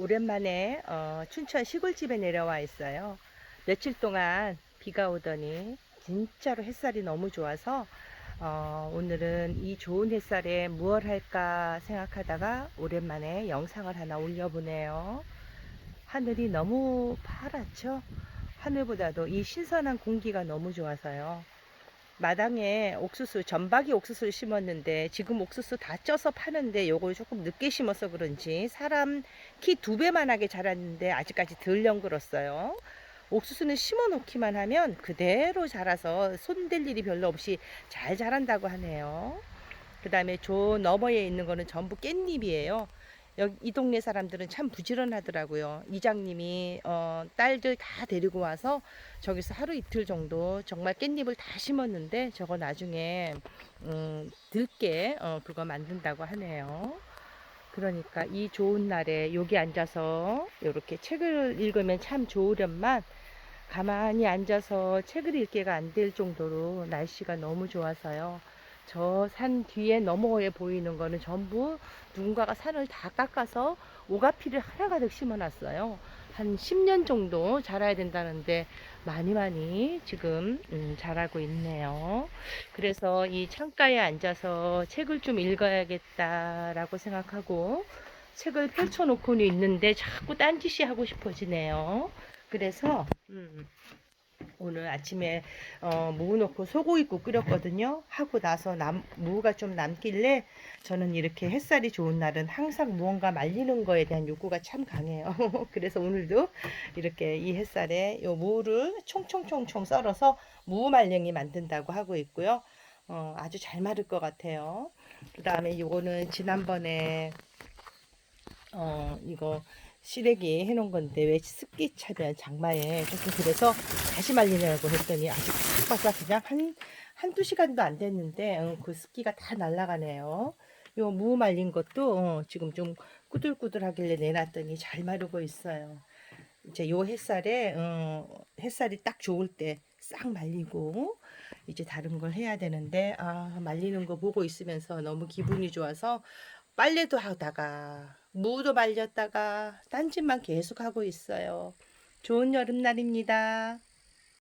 오랜만에 어, 춘천 시골집에 내려와 있어요. 며칠 동안 비가 오더니 진짜로 햇살이 너무 좋아서 어, 오늘은 이 좋은 햇살에 무얼 할까 생각하다가 오랜만에 영상을 하나 올려보네요. 하늘이 너무 파랗죠? 하늘보다도 이 신선한 공기가 너무 좋아서요. 마당에 옥수수, 전박이 옥수수를 심었는데 지금 옥수수 다 쪄서 파는데 요걸 조금 늦게 심어서 그런지 사람 키 두 배만하게 자랐는데 아직까지 덜 연글었어요. 옥수수는 심어 놓기만 하면 그대로 자라서 손댈 일이 별로 없이 잘 자란다고 하네요. 그 다음에 저 너머에 있는 거는 전부 깻잎이에요. 여기 이 동네 사람들은 참 부지런하더라고요. 이장님이 어, 딸들 다 데리고 와서 저기서 하루 이틀 정도 정말 깻잎을 다 심었는데 저거 나중에 음, 들게 어, 그거 만든다고 하네요. 그러니까 이 좋은 날에 여기 앉아서 이렇게 책을 읽으면 참 좋으련만 가만히 앉아서 책을 읽기가 안 될 정도로 날씨가 너무 좋아서요. 저 산 뒤에 너머에 보이는 거는 전부 누군가가 산을 다 깎아서 오가피를 하나가득 심어놨어요. 한 10년 정도 자라야 된다는데 많이 많이 지금 음, 자라고 있네요. 그래서 이 창가에 앉아서 책을 좀 읽어야겠다라고 생각하고 책을 펼쳐놓고는 있는데 자꾸 딴짓이 하고 싶어지네요. 그래서 음, 오늘 아침에 어, 무 넣고 소고기국 끓였거든요. 하고 나서 남, 무가 좀 남길래 저는 이렇게 햇살이 좋은 날은 항상 무언가 말리는 거에 대한 욕구가 참 강해요. 그래서 오늘도 이렇게 이 햇살에 요 무를 총총총총 썰어서 무 말랭이 만든다고 하고 있고요. 어, 아주 잘 마를 것 같아요. 그 다음에 요거는 지난번에 어, 이거 시래기 해놓은 건데 왜 습기 차면 장마에 조금 그래서 다시 말리려고 했더니 아직 바삭바삭 그냥 한 한두 시간도 안 됐는데 어, 그 습기가 다 날아가네요. 요 무 말린 것도 어, 지금 좀 꾸들꾸들하길래 내놨더니 잘 마르고 있어요. 이제 요 햇살에 어, 햇살이 딱 좋을 때 싹 말리고 이제 다른 걸 해야 되는데 아 말리는 거 보고 있으면서 너무 기분이 좋아서 빨래도 하다가 무도 말렸다가 딴짓만 계속 하고 있어요. 좋은 여름날입니다.